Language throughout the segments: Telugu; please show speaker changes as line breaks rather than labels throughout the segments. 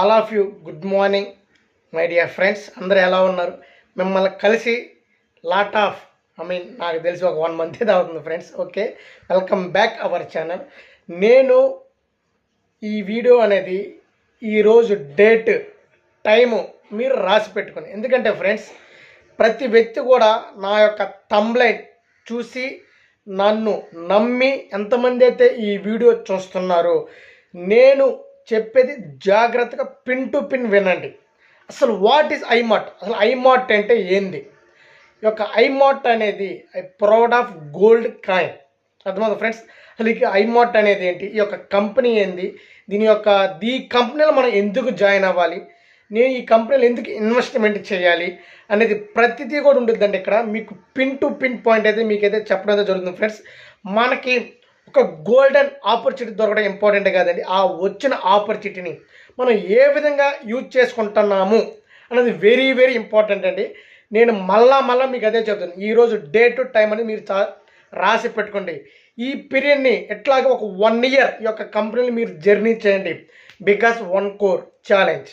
All of you good morning my dear friends. అందరూ ఎలా ఉన్నారు? మిమ్మల్ని కలిసి లాట్ ఆఫ్ ఐ మీన్ నాకు తెలిసి ఒక వన్ మంత్ ఇది అవుతుంది friends. Okay welcome back our channel. నేను ఈ వీడియో అనేది ఈరోజు డేట్ టైము మీరు రాసి పెట్టుకుని ఎందుకంటే ఫ్రెండ్స్ ప్రతి వ్యక్తి కూడా నా యొక్క తంబ్లైన్ చూసి నన్ను నమ్మి ఎంతమంది అయితే ఈ వీడియో చూస్తున్నారో నేను చెప్పేది జాగ్రత్తగా పిన్ టు పిన్ వినండి. అసలు వాట్ ఈజ్ ఐమాట్ అసలు ఐమాట్ అంటే ఏంది? ఈ యొక్క ఐమాట్ అనేది I proud of gold coin అర్థమవుతుంది ఫ్రెండ్స్ అసలు ఈ అనేది ఏంటి? ఈ యొక్క కంపెనీ ఏంది? దీని యొక్క ఈ కంపెనీలో మనం ఎందుకు జాయిన్ అవ్వాలి? నేను ఈ కంపెనీలో ఎందుకు ఇన్వెస్ట్మెంట్ చేయాలి? అనేది ప్రతిదీ కూడా ఉంటుందండి ఇక్కడ. మీకు పిన్ టు పిన్ పాయింట్ అయితే మీకైతే చెప్పడం అయితే జరుగుతుంది ఫ్రెండ్స్ మనకి ఒక గోల్డెన్ ఆపర్చునిటీ దొరకడం ఇంపార్టెంట్ కాదండి. ఆ వచ్చిన ఆపర్చునిటీని మనం ఏ విధంగా యూజ్ చేసుకుంటున్నాము అనేది వెరీ వెరీ ఇంపార్టెంట్ అండి. నేను మళ్ళా మళ్ళీ మీకు అదే చెప్తాను ఈరోజు డే టు టైం అని మీరు చా రాసి పెట్టుకోండి. ఈ పీరియడ్ని ఎట్లాగ ఒక వన్ ఇయర్ ఈ యొక్క కంపెనీని మీరు జర్నీ చేయండి. బికాస్ వన్ కోర్ ఛాలెంజ్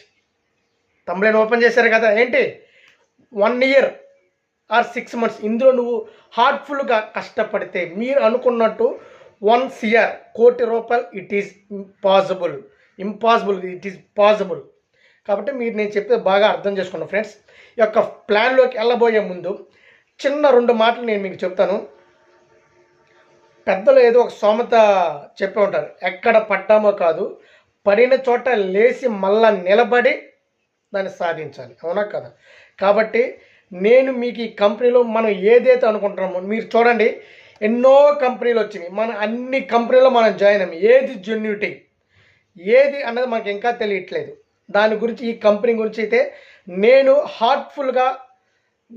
తమ్ముడైన ఓపెన్ చేశారు కదా ఏంటి? One year or six months ఇందులో నువ్వు హార్ట్ఫుల్గా కష్టపడితే మీరు అనుకున్నట్టు వన్ ఇయర్ కోటి రూపాయలు it is possible impossible it is possible కాబట్టి మీరు నేను చెప్పేది బాగా అర్థం చేసుకున్నాను ఫ్రెండ్స్ ఈ యొక్క ప్లాన్లోకి వెళ్ళబోయే ముందు చిన్న రెండు మాటలు నేను మీకు చెప్తాను. పెద్దలు ఏదో ఒక సోమత చెప్పే ఉంటారు ఎక్కడ పడ్డామో కాదు పడిన చోట లేచి మళ్ళా నిలబడి దాన్ని సాధించాలి. అవునా కదా? కాబట్టి నేను మీకు ఈ కంపెనీలో మనం ఏదైతే అనుకుంటున్నామో మీరు చూడండి ఎన్నో కంపెనీలు వచ్చినాయి. మన అన్ని కంపెనీలో మనం జాయిన్ అయ్యాం. ఏది జెన్యూటీ? ఏది అన్నది మనకి ఇంకా తెలియట్లేదు. దాని గురించి ఈ కంపెనీ గురించి అయితే నేను హార్ట్ఫుల్గా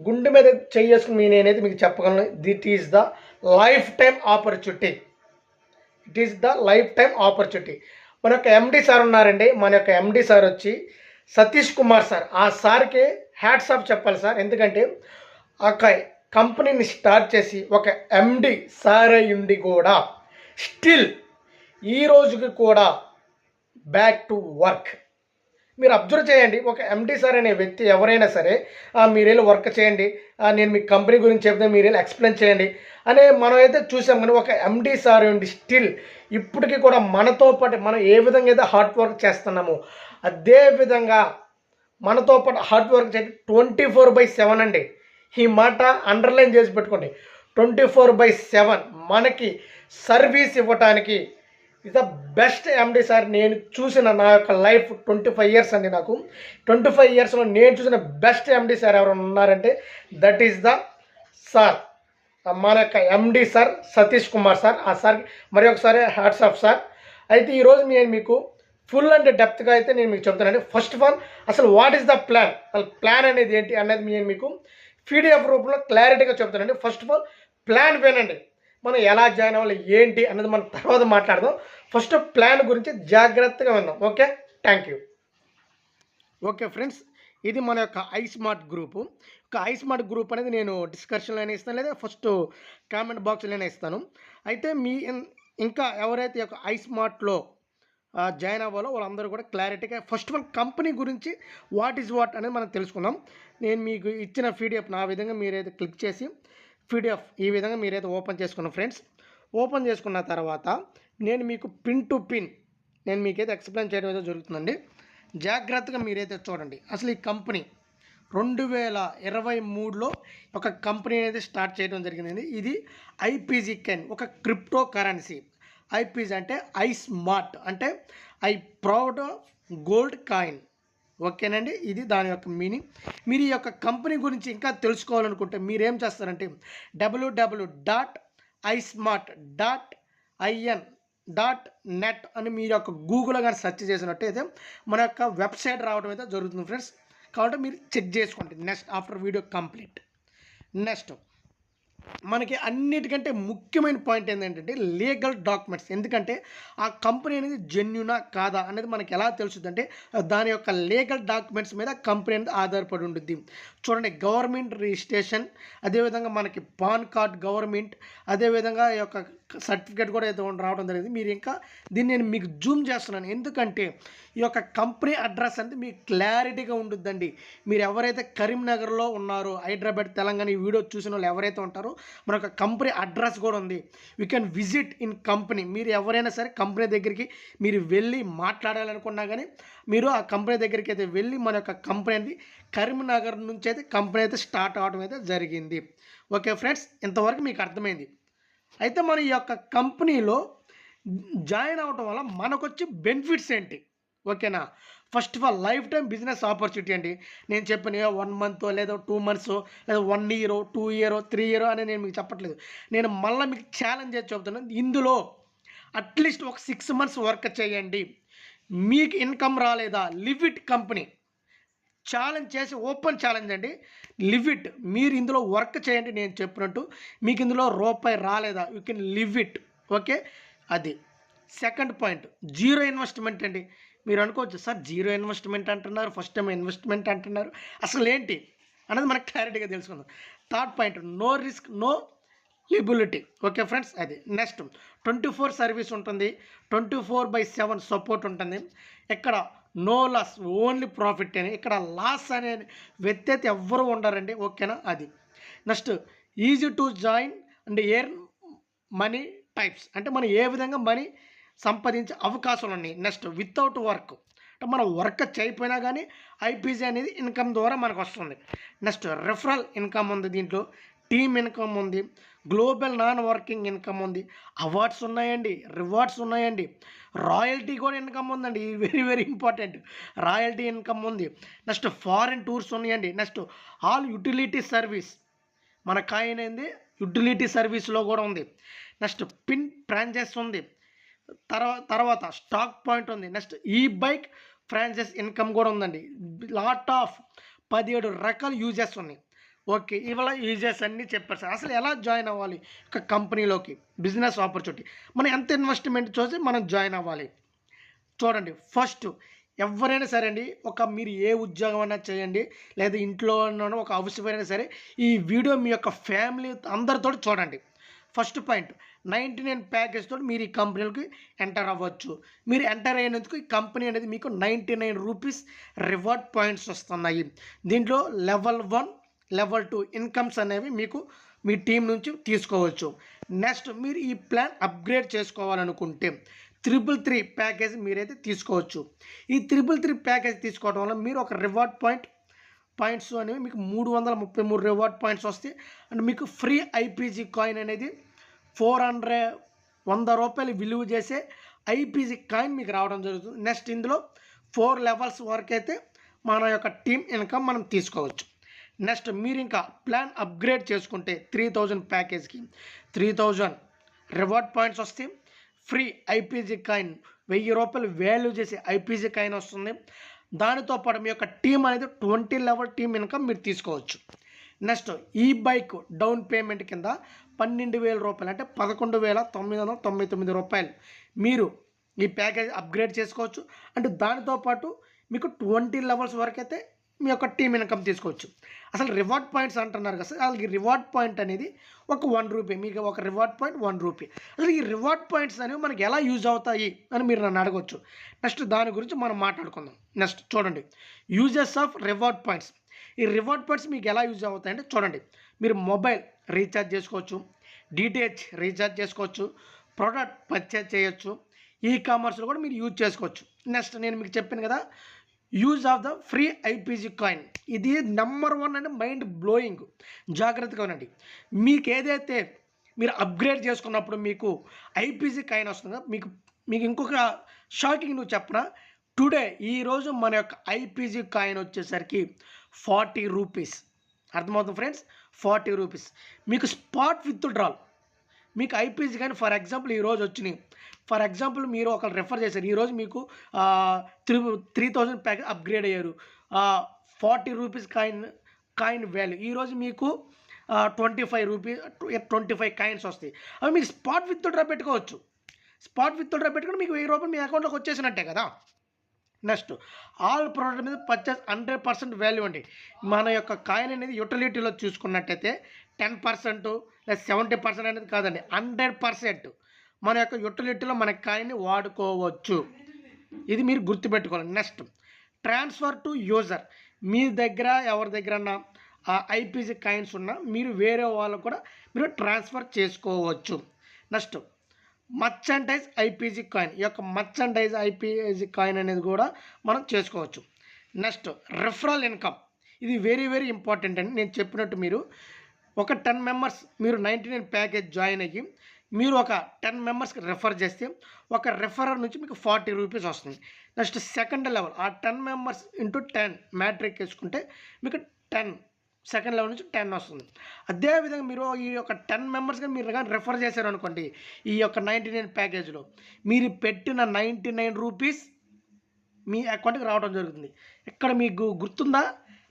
గుండె మీద చేసుకుని నేనైతే మీకు చెప్పగలను. This is the lifetime opportunity it is the lifetime opportunity మన యొక్క ఎండి సార్ ఉన్నారండి. మన యొక్క ఎండి సార్ వచ్చి సతీష్ కుమార్ సార్. ఆ సార్కి హ్యాట్స్ ఆఫ్ చెప్పాలి సార్. ఎందుకంటే ఒక కంపెనీని స్టార్ట్ చేసి ఒక ఎండి సార్ అయ్యుండి కూడా స్టిల్ ఈ రోజుకి కూడా బ్యాక్ టు వర్క్ మీరు అబ్జర్వ్ చేయండి ఒక ఎండి సార్ అనే వ్యక్తి ఎవరైనా సరే మీరేళ్ళు మీరు వెళ్ళి వర్క్ చేయండి నేను మీ కంపెనీ గురించి చెప్తే మీరు వెళ్ళి ఎక్స్ప్లెయిన్ చేయండి అనే మనం అయితే చూసాం కానీ ఒక ఎండి సార్ ఉండి స్టిల్ ఇప్పటికీ కూడా మనతో పాటు మనం ఏ విధంగా అయితే హార్డ్ వర్క్ చేస్తున్నామో అదే విధంగా మనతో పాటు హార్డ్ వర్క్ చేయండి ట్వంటీ ఫోర్ బై సెవెన్ అండి. ఈ మాట అండర్లైన్ చేసి పెట్టుకోండి. ట్వంటీ ఫోర్ బై సెవెన్ మనకి సర్వీస్ ఇవ్వటానికి is the best MD sir నేను చూసిన నా యొక్క లైఫ్ ట్వంటీ ఫైవ్ ఇయర్స్ అండి నాకు. ట్వంటీ ఫైవ్ ఇయర్స్లో నేను చూసిన బెస్ట్ ఎండి సార్ ఎవరైనా ఉన్నారంటే దట్ ఈస్ ద సార్ మన యొక్క MD sir Satish Kumar sir ఆ సార్ మరి ఒకసారి హ్యాట్స్ ఆఫ్ సార్ అయితే ఈరోజు నేను మీకు ఫుల్ అండ్ డెప్త్గా అయితే నేను మీకు చెప్తానండి ఫస్ట్ ఆఫ్ ఆల్ అసలు వాట్ ఈస్ ద ప్లాన్ అసలు ప్లాన్ అనేది ఏంటి అనేది నేను మీకు పీడిఎఫ్ రూపంలో క్లారిటీగా చెప్తానండి. ఫస్ట్ ఆఫ్ ఆల్ ప్లాన్ వినండి మనం ఎలా జాయిన్ అవ్వాలి ఏంటి అన్నది మనం తర్వాత మాట్లాడదాం. ఫస్ట్ ప్లాన్ గురించి జాగ్రత్తగా విందాం. Okay thank you okay friends ఇది మన యొక్క ఐస్మార్ట్ స్మార్ట్ గ్రూపు ఒక ఐస్మార్ట్ స్మార్ట్ గ్రూప్ అనేది నేను డిస్కషన్లోనే ఇస్తాను లేదా ఫస్ట్ కామెంట్ బాక్స్లోనే ఇస్తాను. అయితే మీ ఇంకా ఎవరైతే యొక్క ఐస్మార్ట్లో స్మార్ట్లో జాయిన్ అవ్వాలో వాళ్ళందరూ కూడా క్లారిటీగా ఫస్ట్ ఆఫ్ ఆల్ కంపెనీ గురించి వాట్ ఈజ్ వాట్ అనేది మనం తెలుసుకుందాం. నేను మీకు ఇచ్చిన పీడిఎఫ్ నా విధంగా మీరైతే క్లిక్ చేసి పీడిఎఫ్ ఈ విధంగా మీరైతే ఓపెన్ చేసుకున్నాం ఫ్రెండ్స్ ఓపెన్ చేసుకున్న తర్వాత నేను మీకు పిన్ టు పిన్ నేను మీకైతే ఎక్స్ప్లెయిన్ చేయడం అయితే జరుగుతుందండి. జాగ్రత్తగా మీరైతే చూడండి. అసలు ఈ కంపెనీ రెండు వేల ఇరవై మూడులో ఒక కంపెనీ అనేది స్టార్ట్ చేయడం జరిగింది ఇది ఐపీజీ కెన్ ఒక క్రిప్టో కరెన్సీ ఐపీజ్ అంటే ఐ స్మార్ట్ అంటే ఐ ప్రౌడ్ గోల్డ్ కాయిన్. ఓకేనండి? ఇది దాని యొక్క మీనింగ్. మీరు ఈ యొక్క కంపెనీ గురించి ఇంకా తెలుసుకోవాలనుకుంటే మీరేం చేస్తారంటే చేస్తారంటే WW dot I smart dot IN dot net అని మీరు యొక్క గూగుల్లో కానీ సెర్చ్ చేసినట్టయితే మన యొక్క వెబ్సైట్ రావడం అయితే జరుగుతుంది ఫ్రెండ్స్. కాబట్టి మీరు చెక్ చేసుకోండి next after video complete. Next మనకి అన్నిటికంటే ముఖ్యమైన పాయింట్ ఏంటంటే లీగల్ డాక్యుమెంట్స్ ఎందుకంటే ఆ కంపెనీ అనేది జెన్యునా కాదా అనేది మనకి ఎలా తెలుస్తుందంటే దాని యొక్క లీగల్ డాక్యుమెంట్స్ మీద కంపెనీ అనేది ఆధారపడి ఉంటుంది. చూడండి గవర్నమెంట్ రిజిస్ట్రేషన్ అదేవిధంగా మనకి పాన్ కార్డ్ గవర్నమెంట్ అదేవిధంగా ఈ యొక్క సర్టిఫికేట్ కూడా అయితే రావడం జరిగింది. మీరు ఇంకా దీన్ని నేను మీకు జూమ్ చేస్తున్నాను. ఎందుకంటే ఈ యొక్క కంపెనీ అడ్రస్ అనేది మీకు క్లారిటీగా ఉంటుందండి మీరు ఎవరైతే కరీంనగర్లో ఉన్నారో హైదరాబాద్ తెలంగాణ ఈ వీడియో చూసిన వాళ్ళు ఎవరైతే ఉంటారో మన యొక్క కంపెనీ అడ్రస్ కూడా ఉంది. You can visit in company మీరు ఎవరైనా సరే కంపెనీ దగ్గరికి మీరు వెళ్ళి మాట్లాడాలనుకున్నా కానీ మీరు ఆ కంపెనీ దగ్గరికి అయితే వెళ్ళి మన యొక్క కంపెనీ అనేది కరీంనగర్ నుంచి అయితే కంపెనీ అయితే స్టార్ట్ అవడం అయితే జరిగింది. ఓకే ఫ్రెండ్స్ ఇంతవరకు మీకు అర్థమైంది. అయితే మన ఈ యొక్క కంపెనీలో జాయిన్ అవటం వల్ల మనకు వచ్చే బెనిఫిట్స్ ఏంటి? ఓకేనా? First of all lifetime business opportunity అండి. నేను చెప్పిన వన్ మంత్ లేదా టూ మంత్స్ లేదా one year two year three year అని నేను మీకు చెప్పట్లేదు. నేను మళ్ళీ మీకు ఛాలెంజ్ చేసి చెబుతున్నాను ఇందులో అట్లీస్ట్ ఒక సిక్స్ మంత్స్ వర్క్ చేయండి. మీకు ఇన్కమ్ రాలేదా? లివిట్ కంపెనీ ఛాలెంజ్ చేసి ఓపెన్ ఛాలెంజ్ అండి. Leave it. మీరు ఇందులో వర్క్ చేయండి నేను చెప్పినట్టు. మీకు ఇందులో రూపాయి రాలేదా? You can leave it. Okay? అది. Second point. జీరో ఇన్వెస్ట్మెంట్ అండి. మీరు అనుకోవచ్చు సార్ జీరో ఇన్వెస్ట్మెంట్ అంటున్నారు. ఫస్ట్ టైం ఇన్వెస్ట్మెంట్ అంటున్నారు. అసలు ఏంటి? అనేది మనకు క్లారిటీగా తెలుసుకుందాం. Third point. No risk no liability. Okay friends? అది. నెక్స్ట్. ట్వంటీ ఫోర్ సర్వీస్ ఉంటుంది. Twenty four by seven support ఉంటుంది. ఇక్కడ నో లాస్ ఓన్లీ ప్రాఫిట్ అని. ఇక్కడ లాస్ అనే వ్యక్తి అయితే ఎవ్వరు ఉండరండి. ఓకేనా? అది. Next easy to join and earn money types. అంటే మనం ఏ విధంగా మనీ సంపాదించే అవకాశాలు ఉన్నాయి? Next without work. అంటే మనం వర్క్ చేయకపోయినా కానీ ఐపీజీ అనేది ఇన్కమ్ ద్వారా మనకు వస్తుంది. నెక్స్ట్ రెఫరల్ ఇన్కమ్ ఉంది దీంట్లో. టీమ్ ఇన్కమ్ ఉంది. గ్లోబల్ నాన్ వర్కింగ్ ఇన్కమ్ ఉంది. అవార్డ్స్ ఉన్నాయండి రివార్డ్స్ ఉన్నాయండి. రాయల్టీ కూడా ఇన్కమ్ ఉందండి ఇది very very important. Royalty income ఉంది. నెక్స్ట్ ఫారిన్ టూర్స్ ఉన్నాయండి. Next all utility service. మన కాయిన్ ఏంది? యూటిలిటీ సర్వీస్లో కూడా ఉంది. నెక్స్ట్ పిన్ ఫ్రాంచైజ్ ఉంది. తర్వా తర్వాత స్టాక్ పాయింట్ ఉంది. నెక్స్ట్ ఈ బైక్ ఫ్రాంచైజ్ ఇన్కమ్ కూడా ఉందండి. లాట్ ఆఫ్ పదిహేడు రకాల యూజెస్ ఉన్నాయి. ఓకే ఇవాళ యూజెస్ అన్నీ చెప్పారు సార్. అసలు ఎలా జాయిన్ అవ్వాలి ఒక కంపెనీలోకి? Business opportunity. మనం ఎంత ఇన్వెస్ట్మెంట్ చూసి మనం జాయిన్ అవ్వాలి. చూడండి ఫస్ట్ ఎవరైనా సరే అండి ఒక మీరు ఏ ఉద్యోగం అయినా చేయండి లేదా ఇంట్లో ఉన్న ఒక అవసరమైనా సరే ఈ వీడియో మీ యొక్క ఫ్యామిలీ అందరితో చూడండి. First point ninety nine package తోటి మీరు ఈ కంపెనీలకి ఎంటర్ అవ్వచ్చు. మీరు ఎంటర్ అయినందుకు ఈ కంపెనీ అనేది మీకు ninety nine rupees reward points వస్తున్నాయి. దీంట్లో level one level two incomes అనేవి మీకు మీ టీం నుంచి తీసుకోవచ్చు. నెక్స్ట్ మీరు ఈ ప్లాన్ అప్గ్రేడ్ చేసుకోవాలనుకుంటే త్రిబుల్ త్రీ ప్యాకేజ్ మీరైతే తీసుకోవచ్చు. ఈ త్రిబుల్ త్రీ ప్యాకేజ్ తీసుకోవడం వల్ల మీరు ఒక రివార్డ్ పాయింట్ పాయింట్స్ అనేవి మీకు మూడు వందల ముప్పై మూడు రివార్డ్ పాయింట్స్ వస్తాయి. అండ్ మీకు ఫ్రీ ఐపీజీ కాయిన్ అనేది ఫోర్ హండ్రెడ్ వంద రూపాయలు విలువ చేసే ఐపీజీ కాయిన్ మీకు రావడం జరుగుతుంది. నెక్స్ట్ ఇందులో ఫోర్ లెవెల్స్ వరకు అయితే మన యొక్క టీమ్ ఇన్కమ్ మనం తీసుకోవచ్చు. నెక్స్ట్ మీరు ఇంకా ప్లాన్ అప్గ్రేడ్ చేసుకుంటే త్రీ థౌజండ్ ప్యాకేజ్కి. త్రీ థౌజండ్ రివార్డ్ పాయింట్స్ వస్తాయి ఫ్రీ ఐపీజీ కాయిన్ వెయ్యి రూపాయలు వాల్యూ చేసే ఐపీజీ కాయిన్ వస్తుంది. దానితో పాటు మీ యొక్క టీం అనేది ట్వంటీ లెవెల్ టీం ఇన్కమ్ మీరు తీసుకోవచ్చు. నెక్స్ట్ ఈ బైక్ డౌన్ పేమెంట్ కింద పన్నెండు వేల రూపాయలు అంటే పదకొండు వేల తొమ్మిది వందల తొంభై తొమ్మిది రూపాయలు మీరు ఈ ప్యాకేజ్ అప్గ్రేడ్ చేసుకోవచ్చు. అంటే దానితో పాటు మీకు ట్వంటీ లెవెల్స్ వరకు అయితే మీ యొక్క టీమ్ ఇన్కమ్ తీసుకోవచ్చు. అసలు రివార్డ్ పాయింట్స్ అంటున్నారు కదా సార్ వాళ్ళకి రివార్డ్ పాయింట్ అనేది ఒక వన్ రూపీ మీకు ఒక రివార్డ్ పాయింట్ వన్ రూపీ అసలు ఈ రివార్డ్ పాయింట్స్ అనేవి మనకి ఎలా యూజ్ అవుతాయి అని మీరు నన్ను అడగవచ్చు నెక్స్ట్ దాని గురించి మనం మాట్లాడుకుందాం. నెక్స్ట్ చూడండి. యూజెస్ ఆఫ్ రివార్డ్ పాయింట్స్ ఈ రివార్డ్ పాయింట్స్ మీకు ఎలా యూజ్ అవుతాయంటే చూడండి. మీరు మొబైల్ రీఛార్జ్ చేసుకోవచ్చు డిటిహెచ్ రీఛార్జ్ చేసుకోవచ్చు ప్రోడక్ట్ పర్చేజ్ చేయొచ్చు ఈ కామర్స్లో కూడా మీరు యూజ్ చేసుకోవచ్చు. నెక్స్ట్ నేను మీకు చెప్పాను కదా use of the free IPG coin ఇది నెంబర్ వన్ అంటే మైండ్ బ్లోయింగ్ జాగ్రత్తగా ఉండండి. మీకు ఏదైతే మీరు అప్గ్రేడ్ చేసుకున్నప్పుడు మీకు ఐపీజీ కాయిన్ వస్తుందో మీకు మీకు ఇంకొక షాకింగ్ నువ్వు చెప్పనా? టుడే ఈరోజు మన యొక్క ఐపీజీ కాయిన్ వచ్చేసరికి ఫార్టీ రూపీస్ అర్థమవుతుంది ఫ్రెండ్స్ ఫార్టీ రూపీస్ మీకు స్పాట్ విత్ డ్రాల్ మీకు ఐపీసీ కానీ ఫర్ ఎగ్జాంపుల్ ఈరోజు వచ్చినాయి. ఫర్ ఎగ్జాంపుల్ మీరు ఒకరు రెఫర్ చేశారు. ఈరోజు మీకు three three thousand pack upgrade అయ్యారు. Forty rupees coin coin value ఈరోజు మీకు twenty five rupees twenty five coins వస్తాయి. అవి మీకు స్పాట్ విత్ డ్రా పెట్టుకోవచ్చు. స్పాట్ విత్ డ్రా పెట్టుకుని మీకు వెయ్యి రూపాయలు మీ అకౌంట్లోకి వచ్చేసినట్టే కదా. నెక్స్ట్ ఆల్ ప్రోడక్ట్ మీద పర్చేస్ హండ్రెడ్ పర్సెంట్ వాల్యూ అండి. మన యొక్క కాయిన్ అనేది యూటిలిటీలో చూసుకున్నట్టయితే టెన్ పర్సెంట్ లేదా సెవెంటీ పర్సెంట్ అనేది కాదండి హండ్రెడ్ పర్సెంట్ మన యొక్క యూటిలిటీలో మన కాయిన్ని వాడుకోవచ్చు. ఇది మీరు గుర్తుపెట్టుకోవాలి. Next transfer to user. మీ దగ్గర ఎవరి దగ్గర ఐపీజీ కాయిన్స్ ఉన్నా మీరు వేరే వాళ్ళకు కూడా మీరు ట్రాన్స్ఫర్ చేసుకోవచ్చు. Next merchandise IPG coin. ఈ యొక్క మర్చండైజ్ ఐపీజీ కాయిన్ అనేది కూడా మనం చేసుకోవచ్చు. Next referral income. ఇది వెరీ వెరీ ఇంపార్టెంట్ అండి. నేను చెప్పినట్టు మీరు ఒక టెన్ మెంబర్స్ మీరు నైంటీ నైన్ ప్యాకేజ్ జాయిన్ అయ్యి మీరు ఒక టెన్ మెంబర్స్కి రెఫర్ చేస్తే ఒక రెఫరర్ నుంచి మీకు ఫార్టీ రూపీస్ వస్తుంది. నెక్స్ట్ సెకండ్ లెవెల్ ఆ ten members into ten matrix వేసుకుంటే మీకు టెన్ సెకండ్ లెవెల్ నుంచి టెన్ వస్తుంది. అదేవిధంగా మీరు ఈ యొక్క టెన్ మెంబర్స్గా మీరు కానీ రెఫర్ చేశారు అనుకోండి ఈ యొక్క నైంటీ నైన్ ప్యాకేజ్లో మీరు పెట్టిన నైంటీ నైన్ రూపీస్ మీ అకౌంట్కి రావడం జరుగుతుంది. ఇక్కడ మీకు గుర్తుందా?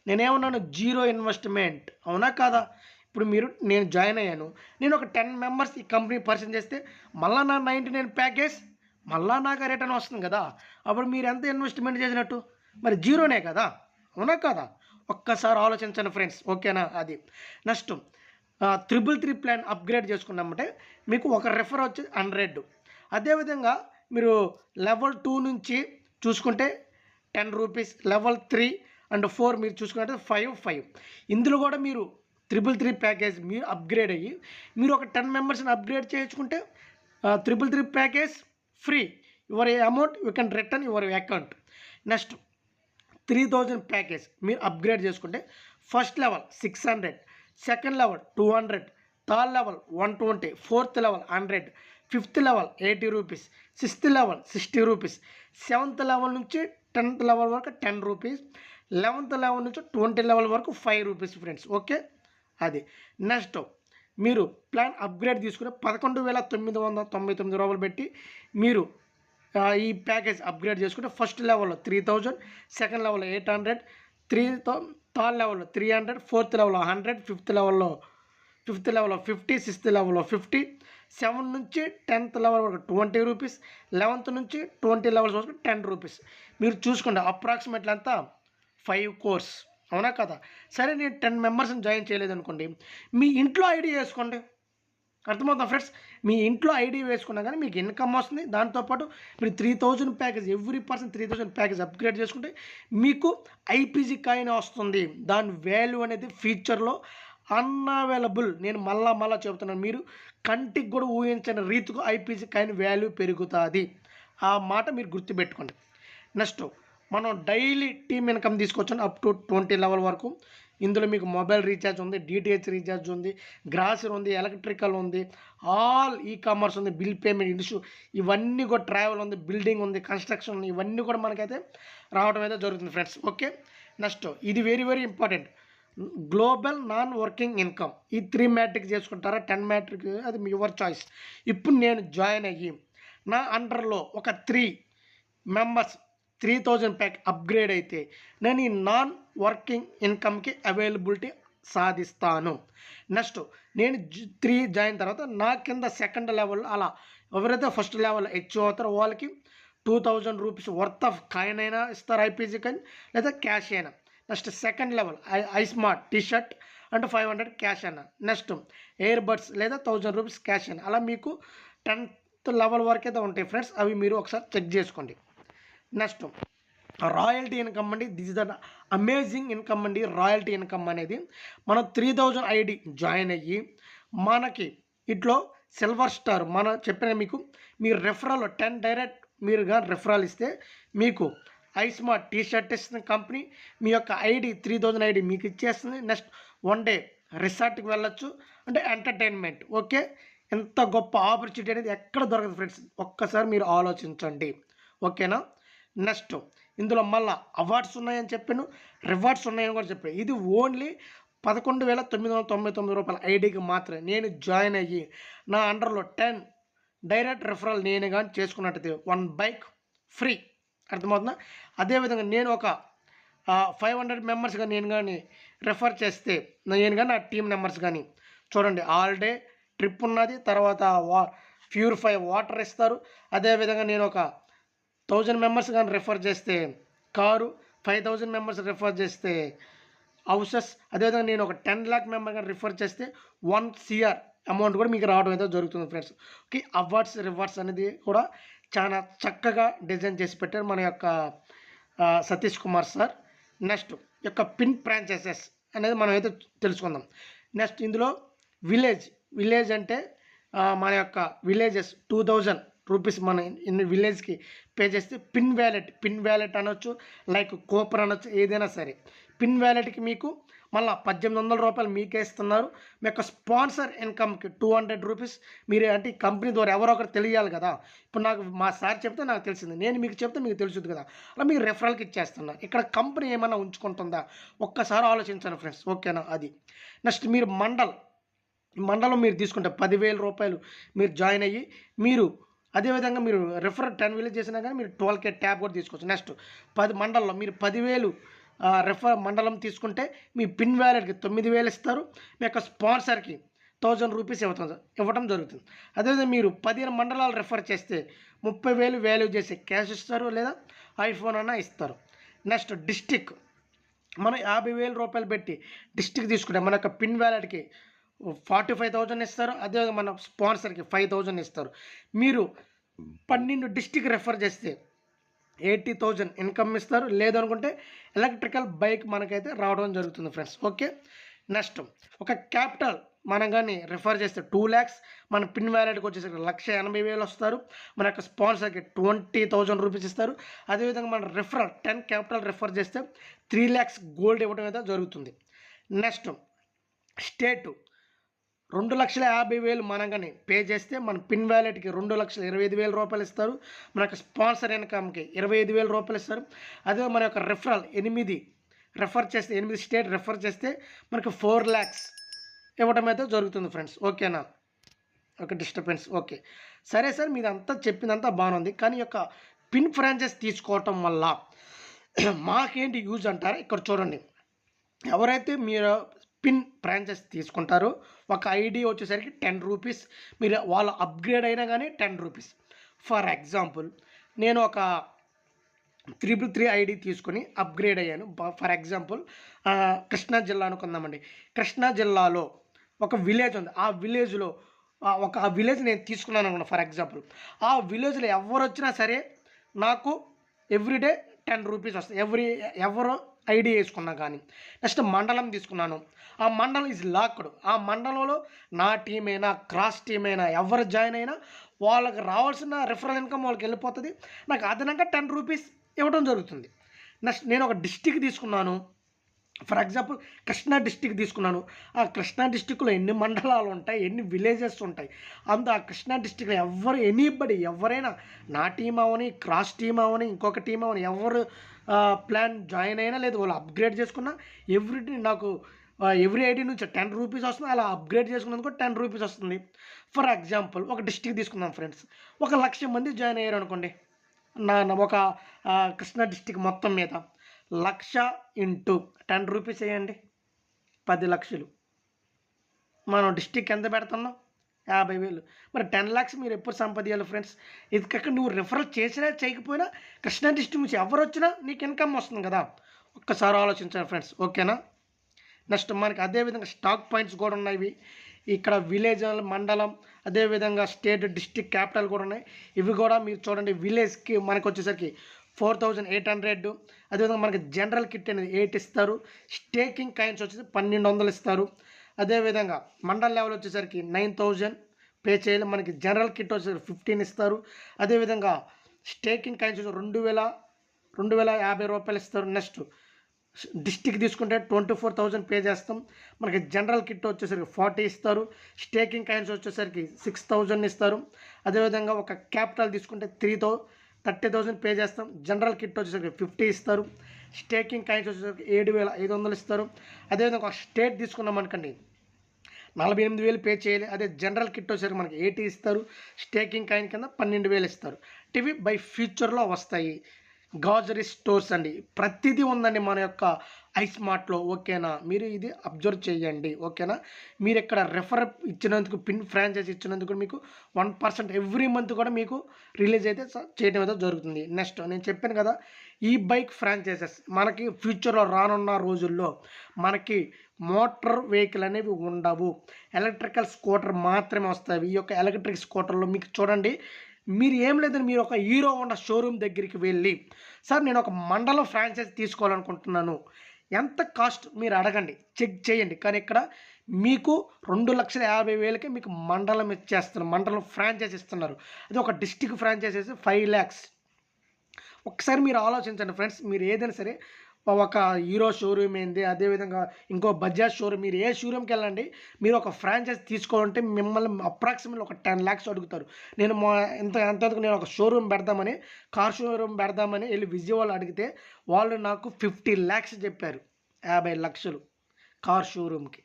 నేనేమన్నాను జీరో ఇన్వెస్ట్మెంట్. అవునా కాదా? ఇప్పుడు మీరు నేను జాయిన్ అయ్యాను. నేను ఒక టెన్ మెంబర్స్ ఈ కంపెనీ పర్సన్ చేస్తే మళ్ళా నా నైంటీ నైన్ ప్యాకేజ్ మళ్ళా నాకు రిటర్న్ వస్తుంది కదా. అప్పుడు మీరు ఎంత ఇన్వెస్ట్మెంట్ చేసినట్టు? మరి జీరోనే కదా. అవునా కదా? ఒక్కసారి ఆలోచించండి ఫ్రెండ్స్. ఓకేనా? అది. Next triple three plan upgrade చేసుకున్నామంటే మీకు ఒక రెఫర్ వచ్చి హండ్రెడ్. అదేవిధంగా మీరు లెవెల్ టూ నుంచి చూసుకుంటే ten rupees level three and four మీరు చూసుకుంటే ఫైవ్ ఫైవ్. ఇందులో కూడా మీరు త్రిబుల్ త్రీ ప్యాకేజ్ మీరు అప్గ్రేడ్ అయ్యి మీరు ఒక టెన్ మెంబర్స్ని అప్గ్రేడ్ చేయించుకుంటే triple three package free. Your amount you can return your account next three thousand package మీరు అప్గ్రేడ్ చేసుకుంటే first level six hundred second level two hundred third level one twenty fourth level hundred fifth level eighty rupees sixth level sixty rupees seventh level నుంచి టెన్త్ లెవెల్ వరకు టెన్ రూపీస్ లెవెన్త్ లెవెల్ నుంచి ట్వంటీ లెవెల్ వరకు ఫైవ్ రూపీస్ ఫ్రెండ్స్ ఓకే అది. నెక్స్ట్ మీరు ప్లాన్ అప్గ్రేడ్ తీసుకుని పదకొండు వేల తొమ్మిది వందల తొంభై తొమ్మిది రూపాయలు పెట్టి మీరు ఈ ప్యాకేజ్ అప్గ్రేడ్ చేసుకుంటే ఫస్ట్ లెవెల్లో త్రీ థౌజండ్ సెకండ్ లెవెల్లో ఎయిట్ హండ్రెడ్ త్రీ థర్డ్ లెవెల్లో త్రీ హండ్రెడ్ ఫోర్త్ లెవెల్లో హండ్రెడ్ ఫిఫ్త్ లెవెల్లో ఫిఫ్త్ లెవెల్లో ఫిఫ్టీ సిక్స్త్ లెవెల్లో ఫిఫ్టీ సెవెన్ నుంచి టెన్త్ లెవెల్ వరకు ట్వంటీ రూపీస్ లెవెన్త్ నుంచి ట్వంటీ లెవెల్స్ వరకు టెన్ రూపీస్ మీరు చూసుకోండి అప్రాక్సిమేట్లీ అంతా ఫైవ్ కోర్స్ అవునా కదా? సరే నేను టెన్ మెంబర్స్ని జాయిన్ చేయలేదు అనుకోండి మీ ఇంట్లో ఐడి వేసుకోండి. అర్థమవుతుందా ఫ్రెండ్స్? మీ ఇంట్లో ఐడి వేసుకున్నా కానీ మీకు ఇన్కమ్ వస్తుంది. దాంతోపాటు మీరు three thousand package every person three thousand package upgrade చేసుకుంటే మీకు ఐపీజీ కాయిన్ వస్తుంది. దాని వాల్యూ అనేది ఫ్యూచర్లో అన్అవైలబుల్ నేను మళ్ళా మళ్ళా చెబుతున్నాను మీరు కంటికి కూడా ఊహించని రీతికి ఐపీజీ కాయిన్ వాల్యూ పెరుగుతుంది. ఆ మాట మీరు గుర్తుపెట్టుకోండి. నెక్స్ట్ మనం డైలీ టీమ్ ఇన్కమ్ తీసుకొచ్చాను అప్ టు ట్వంటీ లెవెల్ వరకు. ఇందులో మీకు మొబైల్ రీఛార్జ్ ఉంది డిటిహెచ్ రీఛార్జ్ ఉంది గ్రాసరీ ఉంది ఎలక్ట్రికల్ ఉంది ఆల్ ఈ కామర్స్ ఉంది బిల్ పేమెంట్ ఇష్యూ. ఇవన్నీ కూడా ట్రావెల్ ఉంది బిల్డింగ్ ఉంది కన్స్ట్రక్షన్ ఉంది ఇవన్నీ కూడా మనకైతే రావడం అయితే జరుగుతుంది ఫ్రెండ్స్ ఓకే నెక్స్ట్ ఇది very very important global non working income ఈ త్రీ మ్యాట్రిక్ చేసుకుంటారా? టెన్ మ్యాట్రిక్ అది యువర్ చాయిస్ ఇప్పుడు నేను జాయిన్ అయ్యి నా అండర్లో ఒక three members three thousand pack upgrade అయితే నేను ఈ నాన్ వర్కింగ్ ఇన్కమ్కి అవైలబిలిటీ సాధిస్తాను. నెక్స్ట్ నేను త్రీ జాయిన్ తర్వాత నా కింద సెకండ్ లెవెల్ అలా ఎవరైతే ఫస్ట్ లెవెల్ హెచ్ఓ అవుతారో వాళ్ళకి two thousand rupees worth of coin అయినా ఇస్తారు ఐపీజీ కాయిన్ లేదా క్యాష్ అయినా. Next second level I I smart T shirt and five hundred cash అయినా. నెక్స్ట్ ఎయిర్ బడ్స్ లేదా థౌజండ్ రూపీస్ క్యాష్ అయినా. అలా మీకు టెన్త్ లెవెల్ వరకు అయితే ఉంటాయి ఫ్రెండ్స్ అవి మీరు ఒకసారి చెక్ చేసుకోండి. నెక్స్ట్ రాయల్టీ ఇన్కమ్ అండి. This is the amazing income అండి. రాయల్టీ ఇన్కమ్ అనేది మనం త్రీ థౌజండ్ ఐడి జాయిన్ అయ్యి మనకి ఇట్లో సిల్వర్ స్టార్ మన చెప్పిన మీకు మీరు రెఫరల్ టెన్ డైరెక్ట్ మీరుగా రెఫరల్ ఇస్తే మీకు ఐస్మార్ట్ టీ షర్ట్ ఇస్తుంది కంపెనీ మీ యొక్క ఐడి త్రీ థౌజండ్ ఐడి మీకు ఇచ్చేస్తుంది. నెక్స్ట్ వన్ డే రిసార్ట్కి వెళ్ళొచ్చు. అంటే ఎంటర్టైన్మెంట్ ఓకే? ఎంత గొప్ప ఆపర్చునిటీ అనేది ఎక్కడ దొరకదు ఫ్రెండ్స్. ఒక్కసారి మీరు ఆలోచించండి. ఓకేనా? నెక్స్ట్ ఇందులో మళ్ళీ అవార్డ్స్ ఉన్నాయని చెప్పాను రివార్డ్స్ ఉన్నాయని కూడా చెప్పాను. ఇది ఓన్లీ పదకొండు వేల తొమ్మిది వందల తొంభై తొమ్మిది రూపాయల ఐడికి మాత్రమే. నేను జాయిన్ అయ్యి నా అండర్లో టెన్ డైరెక్ట్ రెఫరల్ నేను కానీ చేసుకున్నట్టయితే వన్ బైక్ ఫ్రీ. అర్థమవుతుందా? అదేవిధంగా నేను ఒక ఫైవ్ హండ్రెడ్ మెంబర్స్గా నేను కానీ రెఫర్ చేస్తే నేను కానీ నా టీం మెంబర్స్ కానీ చూడండి ఆల్ డే ట్రిప్ ఉన్నది తర్వాత వా ప్యూరిఫై వాటర్ ఇస్తారు. అదేవిధంగా నేను ఒక థౌజండ్ మెంబర్స్ కానీ రెఫర్ చేస్తే car five thousand members refer చేస్తే హౌసెస్. అదేవిధంగా నేను ఒక టెన్ ల్యాక్ మెంబర్ కానీ రిఫర్ చేస్తే వన్ సిఆర్ అమౌంట్ కూడా మీకు రావడం అయితే జరుగుతుంది ఫ్రెండ్స్. ఓకే అవార్డ్స్ రివార్డ్స్ అనేది కూడా చాలా చక్కగా డిజైన్ చేసి పెట్టారు మన యొక్క సతీష్ కుమార్ సార్. నెక్స్ట్ యొక్క పిన్ ఫ్రాంచైజెస్ అనేది మనం అయితే తెలుసుకుందాం. నెక్స్ట్ ఇందులో విలేజ్ విలేజ్ అంటే మన యొక్క విలేజెస్ టూ థౌజండ్. రూపీస్ మన ఇన్ని విలేజ్కి పే చేస్తే పిన్ వ్యాలెట్ పిన్ వ్యాలెట్ అనొచ్చు లైక్ కూపర్ అనొచ్చు ఏదైనా సరే. పిన్ వ్యాలెట్కి మీకు మళ్ళీ పద్దెనిమిది వందల రూపాయలు మీకే ఇస్తున్నారు. మీ యొక్క స్పాన్సర్ ఇన్కమ్కి టూ హండ్రెడ్ రూపీస్. మీరు అంటే ఈ కంపెనీ ద్వారా ఎవరో ఒకరు తెలియాలి కదా. ఇప్పుడు నాకు మా సార్ చెప్తే నాకు తెలిసింది నేను మీకు చెప్తే మీకు తెలుసుద్ది కదా. అలా మీకు రెఫరల్కి ఇచ్చేస్తున్నా. ఇక్కడ కంపెనీ ఏమైనా ఉంచుకుంటుందా? ఒక్కసారి ఆలోచించండి ఫ్రెండ్స్ ఓకేనా? అది. నెక్స్ట్ మీరు మండల్ మండలం మీరు తీసుకుంటే పదివేల రూపాయలు మీరు జాయిన్ అయ్యి మీరు అదేవిధంగా మీరు రిఫర్ టెన్ విలేజ్ చేసినా కానీ మీరు ట్వెల్వ్ కే ట్యాబ్ కూడా తీసుకోవచ్చు. నెక్స్ట్ పది మండలంలో మీరు పదివేలు రెఫర్ మండలం తీసుకుంటే మీ పిన్ వ్యాలెట్కి తొమ్మిది వేలు ఇస్తారు. మీ యొక్క స్పాన్సర్కి థౌజండ్ రూపీస్ ఇవ్వటం ఇవ్వటం జరుగుతుంది. అదేవిధంగా మీరు పదిహేను మండలాలు రెఫర్ చేస్తే ముప్పై వేలు వాల్యూ చేసి క్యాష్ ఇస్తారు లేదా ఐఫోన్ అన్న ఇస్తారు. నెక్స్ట్ డిస్టిక్ మనం యాభై వేల రూపాయలు పెట్టి డిస్టిక్ తీసుకుంటే మన యొక్క పిన్ వ్యాలెట్కి ఫార్టీ ఫైవ్ థౌజండ్ ఇస్తారు అదేవిధంగా మన స్పాన్సర్కి ఫైవ్ థౌజండ్ ఇస్తారు. మీరు పన్నెండు డిస్టిక్ రెఫర్ చేస్తే ఎయిటీ థౌజండ్ ఇన్కమ్ ఇస్తారు లేదనుకుంటే ఎలక్ట్రికల్ బైక్ మనకైతే రావడం జరుగుతుంది ఫ్రెండ్స్. ఓకే నెక్స్ట్ ఒక క్యాపిటల్ మనం కానీ రిఫర్ చేస్తే టూ ల్యాక్స్ మన పిన్ వ్యాలెట్కి వచ్చేసరికి లక్ష ఎనభై వేలు వస్తారు మన యొక్క స్పాన్సర్కి ట్వంటీ థౌజండ్ రూపీస్ ఇస్తారు. అదేవిధంగా మన రిఫరల్ టెన్ క్యాపిటల్ రిఫర్ చేస్తే త్రీ ల్యాక్స్ గోల్డ్ ఇవ్వడం అయితే జరుగుతుంది. నెక్స్ట్ స్టేటు రెండు లక్షల యాభై వేలు మనగానే పే చేస్తే మన పిన్ వ్యాలెట్కి రెండు లక్షల ఇరవై ఐదు వేల రూపాయలు ఇస్తారు. మన యొక్క స్పాన్సర్ ఇన్కమ్కి ఇరవై ఐదు వేల రూపాయలు ఇస్తారు. అదే మన యొక్క రెఫరల్ ఎనిమిది రెఫర్ చేస్తే ఎనిమిది స్టేట్ రెఫర్ చేస్తే మనకు ఫోర్ ల్యాక్స్ ఇవ్వడం అయితే జరుగుతుంది ఫ్రెండ్స్. ఓకేనా? ఒక డిస్టర్బెన్స్. ఓకే. సరే సార్ మీరు అంతా చెప్పిందంతా బాగుంది. కానీ యొక్క పిన్ ఫ్రాంచైజ్ తీసుకోవటం వల్ల మాకేంటి యూజ్ అంటారా? ఇక్కడ చూడండి. ఎవరైతే మీరు పిన్ బ్రాంచెస్ తీసుకుంటారు. ఒక ఐడి వచ్చేసరికి టెన్ రూపీస్. మీరు వాళ్ళు అప్గ్రేడ్ అయినా కానీ టెన్ రూపీస్. ఫర్ ఎగ్జాంపుల్ నేను ఒక త్రిబుల్ త్రీ ఐడి తీసుకొని అప్గ్రేడ్ అయ్యాను. ఫర్ ఎగ్జాంపుల్ కృష్ణా జిల్లా అనుకుందామండి కృష్ణా జిల్లాలో ఒక విలేజ్ ఉంది. ఆ విలేజ్లో ఒక ఆ విలేజ్ నేను తీసుకున్నాను అనుకున్నా ఫర్ ఎగ్జాంపుల్. ఆ విలేజ్లో ఎవరు వచ్చినా సరే నాకు ఎవ్రీడే టెన్ రూపీస్ వస్తాయి. ఎవ్రీ ఎవరు ఐడి వేసుకున్నా కానీ. నెక్స్ట్ మండలం తీసుకున్నాను. ఆ మండలం ఈజ్ లాక్డ్ ఆ మండలంలో నా టీం అయినా క్రాస్ టీం అయినా ఎవరు జాయిన్ అయినా వాళ్ళకి రావాల్సిన రిఫరల్ ఇన్కమ్ వాళ్ళకి వెళ్ళిపోతుంది. నాకు అదనంగా టెన్ రూపీస్ ఇవ్వడం జరుగుతుంది. నెక్స్ట్ నేను ఒక డిస్టిక్ తీసుకున్నాను. ఫర్ ఎగ్జాంపుల్ కృష్ణా డిస్టిక్ తీసుకున్నాను. ఆ కృష్ణా డిస్టిక్లో ఎన్ని మండలాలు ఉంటాయి ఎన్ని విలేజెస్ ఉంటాయి. అందు ఆ కృష్ణా డిస్టిక్లో ఎవరు ఎనీబడి ఎవరైనా నా టీం అవని క్రాస్ టీం అవని ఇంకొక టీం అవని ఎవరు ప్లాన్ జాయిన్ అయినా లేదు వాళ్ళు అప్గ్రేడ్ చేసుకున్నా ఎవ్రీ నాకు ఎవ్రీ ఐడి నుంచి టెన్ రూపీస్ వస్తుంది అలా అప్గ్రేడ్ చేసుకున్నందుకు టెన్ రూపీస్ వస్తుంది. ఫర్ ఎగ్జాంపుల్ ఒక డిస్టిక్ తీసుకుందాం ఫ్రెండ్స్ ఒక లక్ష మంది జాయిన్ అయ్యారు అనుకోండి. నా ఒక కృష్ణా డిస్టిక్ మొత్తం మీద లక్ష ఇంటూ టెన్ రూపీస్ వేయండి. పది లక్షలు. మనం డిస్టిక్ ఎంత పెడుతున్నాం? యాభై వేలు మరి టెన్ ల్యాక్స్ మీరు ఎప్పుడు సంపాదించాలి ఫ్రెండ్స్? ఇది నువ్వు రిఫరల్ చేసినా చేయకపోయినా కృష్ణా డిస్ట్రిక్ట్ నుంచి ఎవరు వచ్చినా నీకు ఇన్కమ్ వస్తుంది కదా. ఒక్కసారి ఆలోచించాలి ఫ్రెండ్స్ ఓకేనా? నెక్స్ట్ మనకి అదేవిధంగా స్టాక్ పాయింట్స్ కూడా ఉన్నాయి ఇక్కడ విలేజ్ మండలం అదేవిధంగా స్టేట్ డిస్టిక్ క్యాపిటల్ కూడా ఉన్నాయి. ఇవి కూడా మీరు చూడండి విలేజ్కి మనకు వచ్చేసరికి ఫోర్ థౌజండ్ ఎయిట్ హండ్రెడ్. అదేవిధంగా మనకి జనరల్ కిట్ అనేది ఎయిట్ ఇస్తారు. స్టేకింగ్ కాయిన్స్ వచ్చేసి పన్నెండు వందలు ఇస్తారు. అదేవిధంగా మండల్ లెవెల్ వచ్చేసరికి నైన్ థౌజండ్ పే చేయాలి. మనకి జనరల్ కిట్ వచ్చేసరికి ఫిఫ్టీన్ ఇస్తారు. అదేవిధంగా స్టేకింగ్ కాయిన్స్ వచ్చి రెండు వేల రెండు వేల యాభై రూపాయలు ఇస్తారు. నెక్స్ట్ డిస్టిక్ తీసుకుంటే ట్వంటీ ఫోర్ థౌజండ్ పే చేస్తాం. మనకి జనరల్ కిట్ వచ్చేసరికి ఫార్టీ ఇస్తారు. స్టేకింగ్ కాయిన్స్ వచ్చేసరికి సిక్స్ థౌజండ్ ఇస్తారు. అదేవిధంగా ఒక క్యాపిటల్ తీసుకుంటే three thou thirty thousand pay చేస్తాం. జనరల్ కిట్ వచ్చేసరికి ఫిఫ్టీ ఇస్తారు. స్టేకింగ్ కాయిన్స్ వచ్చేసరికి ఏడు వేల ఐదు వందలు ఇస్తారు. అదేవిధంగా ఒక స్టేట్ తీసుకున్నాం అనుకోండి. నలభై ఎనిమిది వేలు పే చేయాలి. అదే జనరల్ కిట్ వచ్చేసరికి మనకి ఎయిటీ ఇస్తారు. స్టేకింగ్ కాయిన్ కింద పన్నెండు వేలు ఇస్తారు. టీవీ బై ఫ్యూచర్లో వస్తాయి. గాజరీ స్టోర్స్ అండి. ప్రతిదీ ఉందండి మన యొక్క ఐస్మార్ట్లో ఓకేనా? మీరు ఇది అబ్జర్వ్ చేయండి. ఓకేనా? మీరు ఇక్కడ రెఫర్ ఇచ్చినందుకు పిన్ ఫ్రాంచైజ్ ఇచ్చినందుకు మీకు వన్ పర్సెంట్ ఎవ్రీ మంత్ కూడా మీకు రిలీజ్ అయితే చేయడం అయితే జరుగుతుంది. నెక్స్ట్ నేను చెప్పాను కదా ఈ బైక్ ఫ్రాంచైజెస్ మనకి ఫ్యూచర్లో రానున్న రోజుల్లో మనకి మోటార్ వెహికల్ అనేవి ఉండవు. ఎలక్ట్రికల్ స్కూటర్ మాత్రమే వస్తాయి. ఈ యొక్క ఎలక్ట్రిక్ స్కూటర్లో మీకు చూడండి. మీరు ఏం లేదని మీరు ఒక హీరో హోండా షోరూమ్ దగ్గరికి వెళ్ళి సార్ నేను ఒక మండలం ఫ్రాంచైజ్ తీసుకోవాలనుకుంటున్నాను. ఎంత కాస్ట్? మీరు అడగండి. చెక్ చేయండి. కానీ ఇక్కడ మీకు రెండు లక్షల యాభై వేలకి మీకు మండలం ఇచ్చేస్తున్నారు. మండలం ఫ్రాంచైజ్ ఇస్తున్నారు. అది ఒక డిస్టిక్ ఫ్రాంచైజ్ ఫైవ్ ల్యాక్స్. ఒకసారి మీరు ఆలోచించండి ఫ్రెండ్స్. మీరు ఏదైనా సరే ఒక హీరో షోరూమ్ ఏంది అదేవిధంగా ఇంకో బజాజ్ షోరూమ్. మీరు ఏ షోరూమ్కి వెళ్ళండి మీరు ఒక ఫ్రాంచైజ్ తీసుకోవాలంటే మిమ్మల్ని అప్రాక్సిమేట్లీ ఒక టెన్ ల్యాక్స్ అడుగుతారు. నేను మా ఇంత ఎంతవరకు నేను ఒక షోరూమ్ పెడదామని కార్ షోరూమ్ పెడదామని వెళ్ళి విజయవాడ అడిగితే వాళ్ళు నాకు ఫిఫ్టీ ల్యాక్స్ చెప్పారు యాభై లక్షలు కార్ షోరూమ్కి.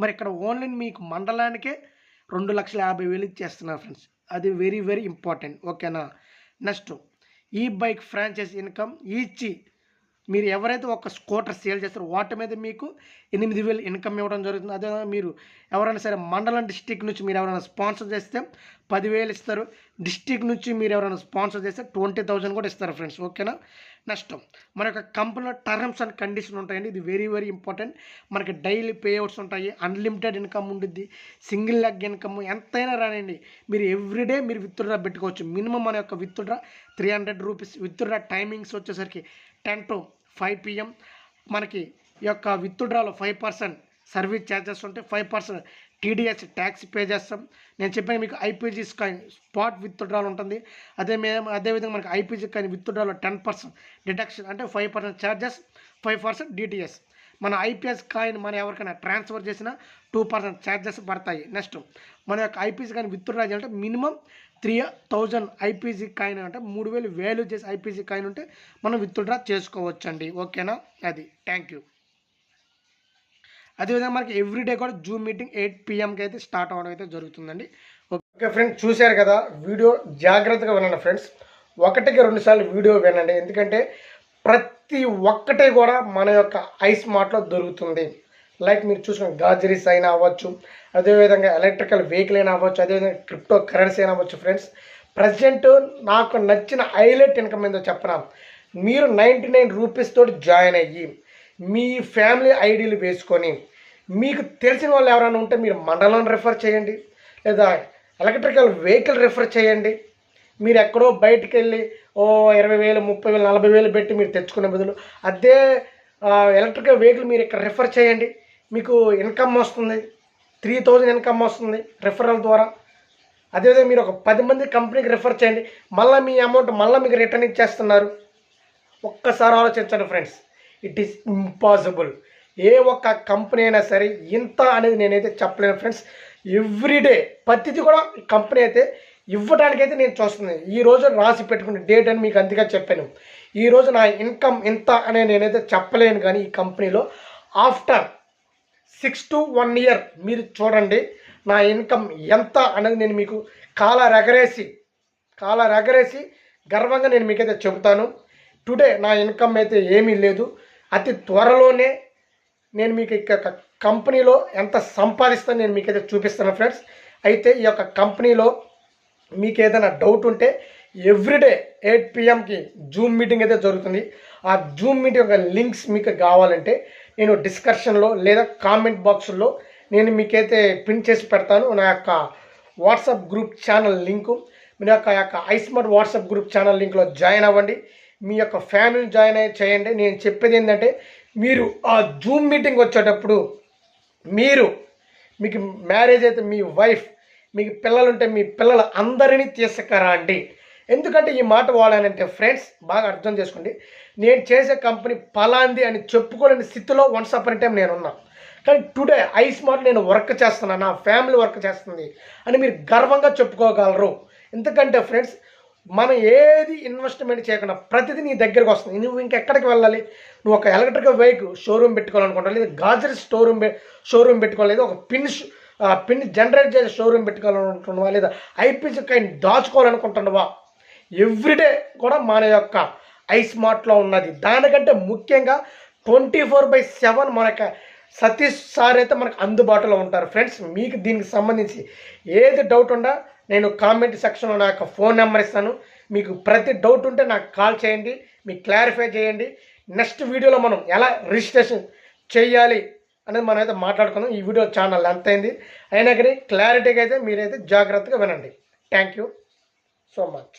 మరి ఇక్కడ ఓన్లీ మీకు మండలానికే రెండు లక్షల యాభై వేలు ఇచ్చేస్తున్నారు ఫ్రెండ్స్. అది వెరీ వెరీ ఇంపార్టెంట్. ఓకేనా? నెక్స్ట్ ఈ బైక్ ఫ్రాంచైజ్ ఇన్కమ్ ఈచ్ మీరు ఎవరైతే ఒక స్కూటర్ సేల్ చేస్తారో వాటి మీద మీకు ఎనిమిది వేలు ఇన్కమ్ ఇవ్వడం జరుగుతుంది. అదే మీరు ఎవరైనా సరే మండలం డిస్టిక్ నుంచి మీరు ఎవరైనా స్పాన్సర్ చేస్తే పదివేలు ఇస్తారు. డిస్టిక్ నుంచి మీరు ఎవరైనా స్పాన్సర్ చేస్తే ట్వంటీ థౌజండ్ కూడా ఇస్తారు ఫ్రెండ్స్. ఓకేనా? నెక్స్ట్ మన యొక్క కంపెనీలో టర్మ్స్ అండ్ కండిషన్ ఉంటాయండి. ఇది వెరీ వెరీ ఇంపార్టెంట్ మనకి డైలీ పేఅవుట్స్ ఉంటాయి. అన్లిమిటెడ్ ఇన్కమ్ ఉంటుంది సింగిల్ లెగ్ ఇన్కమ్ ఎంతైనా రానండి మీరు ఎవ్రీడే మీరు విత్డ్రా పెట్టుకోవచ్చు. మినిమం మన యొక్క withdraw three hundred rupees withdraw timings వచ్చేసరికి టెన్ టు ఫైవ్ పిఎం మనకి ఈ యొక్క విత్డ్రాలో ఫైవ్ పర్సెంట్ సర్వీస్ ఛార్జెస్ ఉంటే five percent TDS tax pay చేస్తాం. నేను చెప్పాను మీకు ఐపీజీ కాయిన్ స్పాట్ విత్డ్రాల్ ఉంటుంది. అదే మేము అదేవిధంగా మనకి IPG coin withdrawal ten percent deduction అంటే five percent charges five percent DTS. మన ఐపీఎస్ కాయిన్ మనం ఎవరికైనా ట్రాన్స్ఫర్ చేసినా టూ పర్సెంట్ ఛార్జెస్ పడతాయి. నెక్స్ట్ మన యొక్క ఐపీసీ కాయిన్ విత్డ్రా చేయాలంటే minimum three thousand IPC coin అంటే మూడు వేలు వాల్యూ చేసి ఐపీసీ కాయిన్ ఉంటే మనం విత్డ్రా చేసుకోవచ్చండి. ఓకేనా? అది. Thank you. అదేవిధంగా మనకి ఎవ్రీడే కూడా జూమ్ మీటింగ్ ఎయిట్ పిఎంకి అయితే స్టార్ట్ అవ్వడం అయితే జరుగుతుందండి. ఓకే ఫ్రెండ్స్ చూశారు కదా వీడియో జాగ్రత్తగా వినండి ఫ్రెండ్స్ ఒకటికి రెండు సార్లు వీడియో వినండి. ఎందుకంటే ప్రతి ఒక్కటే కూడా మన యొక్క ఐస్ మార్ట్లో దొరుకుతుంది. లైక్ మీరు చూసిన గాజరీస్ అయినా అవ్వచ్చు అదేవిధంగా ఎలక్ట్రికల్ వెహికల్ అయినా అవ్వచ్చు అదేవిధంగా క్రిప్టో కరెన్సీ అయినా అవ్వచ్చు ఫ్రెండ్స్ ప్రజెంట్ నాకు నచ్చిన హైలైట్ ఇన్కమ్ ఏందో చెప్పనా? మీరు నైంటీ నైన్ రూపీస్ తోటి జాయిన్ అయ్యి మీ ఫ్యామిలీ ఐడీలు వేసుకొని మీకు తెలిసిన వాళ్ళు ఎవరైనా ఉంటే మీరు మండలం రెఫర్ చేయండి. లేదా ఎలక్ట్రికల్ వెహికల్ రెఫర్ చేయండి. మీరు ఎక్కడో బయటికి వెళ్ళి ఓ ఇరవై వేలు ముప్పై వేలు నలభై వేలు పెట్టి మీరు తెచ్చుకునే బదులు అదే ఎలక్ట్రికల్ వెహికల్ మీరు ఇక్కడ రెఫర్ చేయండి. మీకు ఇన్కమ్ వస్తుంది. త్రీ థౌజండ్ ఇన్కమ్ వస్తుంది రెఫరల్ ద్వారా. అదేవిధంగా మీరు ఒక పది మంది కంపెనీకి రెఫర్ చేయండి. మళ్ళీ మీ అమౌంట్ మళ్ళీ మీకు రిటర్న్ ఇచ్చేస్తున్నారు. ఒక్కసారి ఆలోచించండి ఫ్రెండ్స్ ఇట్ ఈస్ ఇంపాసిబుల్. ఏ ఒక్క కంపెనీ అయినా సరే ఇంత అనేది నేనైతే చెప్పలేను ఫ్రెండ్స్. ఎవ్రీడే ప్రతిదీ కూడా కంపెనీ అయితే ఇవ్వడానికైతే నేను చూస్తున్నాను ఈ రోజు రాసి పెట్టుకున్న డేట్ అని మీకు అందుకే చెప్పాను. ఈ రోజు నా ఇన్కమ్ ఇంత అనే నేనైతే చెప్పలేను కానీ ఈ కంపెనీలో after six to one year మీరు చూడండి నా ఇన్కమ్ ఎంత అనేది నేను మీకు కాల రగరేసి కాల రగరేసి గర్వంగా నేను మీకైతే చెబుతాను. టుడే నా ఇన్కమ్ అయితే ఏమీ లేదు. అతి త్వరలోనే నేను మీకు ఇక కంపెనీలో ఎంత సంపాదిస్తాను నేను మీకైతే చూపిస్తాను ఫ్రెండ్స్. అయితే ఈ యొక్క కంపెనీలో మీకు ఏదైనా డౌట్ ఉంటే ఎవ్రీడే ఎయిట్ పిఎంకి జూమ్ మీటింగ్ అయితే జరుగుతుంది. ఆ జూమ్ మీటింగ్ యొక్క లింక్స్ మీకు కావాలంటే నేను డిస్కషన్లో లేదా కామెంట్ బాక్స్లో నేను మీకైతే పిన్ చేసి పెడతాను. నా యొక్క వాట్సాప్ గ్రూప్ ఛానల్ లింకు. మీ యొక్క యొక్క i smart WhatsApp group channel లింక్లో join అవ్వండి. మీ యొక్క ఫ్యామిలీని జాయిన్ అయ్యి చేయండి. నేను చెప్పేది ఏంటంటే మీరు ఆ జూమ్ మీటింగ్ వచ్చేటప్పుడు మీరు మీకు మ్యారేజ్ అయితే మీ వైఫ్ మీకు పిల్లలు ఉంటే మీ పిల్లల అందరినీ తీసుకురండి. ఎందుకంటే ఈ మాట వాడానంటే ఫ్రెండ్స్ బాగా అర్థం చేసుకోండి. నేను చేసే కంపెనీ పలాంది అని చెప్పుకోలేని స్థితిలో వన్స్ అపన్ టైం నేను ఉన్నా కానీ టుడే ఐ స్మార్ట్ నేను వర్క్ చేస్తున్నాను నా ఫ్యామిలీ వర్క్ చేస్తుంది అని మీరు గర్వంగా చెప్పుకోగలరు. ఎందుకంటే ఫ్రెండ్స్ మనం ఏది ఇన్వెస్ట్మెంట్ చేయకుండా ప్రతిదీ నీ దగ్గరకు వస్తుంది. నువ్వు ఇంకెక్కడికి వెళ్ళాలి? నువ్వు ఒక ఎలక్ట్రికల్ వెహికల్ షోరూమ్ పెట్టుకోవాలనుకుంటా లేదా గాజరీ షోరూమ్ షోరూమ్ పెట్టుకోవాలి? లేదా ఒక పిన్స్ పిన్ జనరేట్ చేసే షోరూమ్ పెట్టుకోవాలనుకుంటున్నావా? లేదా ఐపీసీ కైన్ దాచుకోవాలనుకుంటున్నావా? ఎవ్రీడే కూడా మన యొక్క ఐ స్మార్ట్లో ఉన్నది. దానికంటే ముఖ్యంగా ట్వంటీ ఫోర్ బై సెవెన్ మనకు సతీష్ సార్ అయితే మనకు అందుబాటులో ఉంటారు. ఫ్రెండ్స్ మీకు దీనికి సంబంధించి ఏది డౌట్ ఉందా నేను కామెంట్ సెక్షన్లో నా యొక్క ఫోన్ నెంబర్ ఇస్తాను. మీకు ప్రతి డౌట్ ఉంటే నాకు కాల్ చేయండి. మీకు క్లారిఫై చేయండి. నెక్స్ట్ వీడియోలో మనం ఎలా రిజిస్ట్రేషన్ చేయాలి అనేది మనం అయితే మాట్లాడుకున్నాం ఈ వీడియో ఛానల్ ఎంత అయింది. అయినా కానీ క్లారిటీగా అయితే మీరైతే జాగ్రత్తగా వినండి. Thank you so much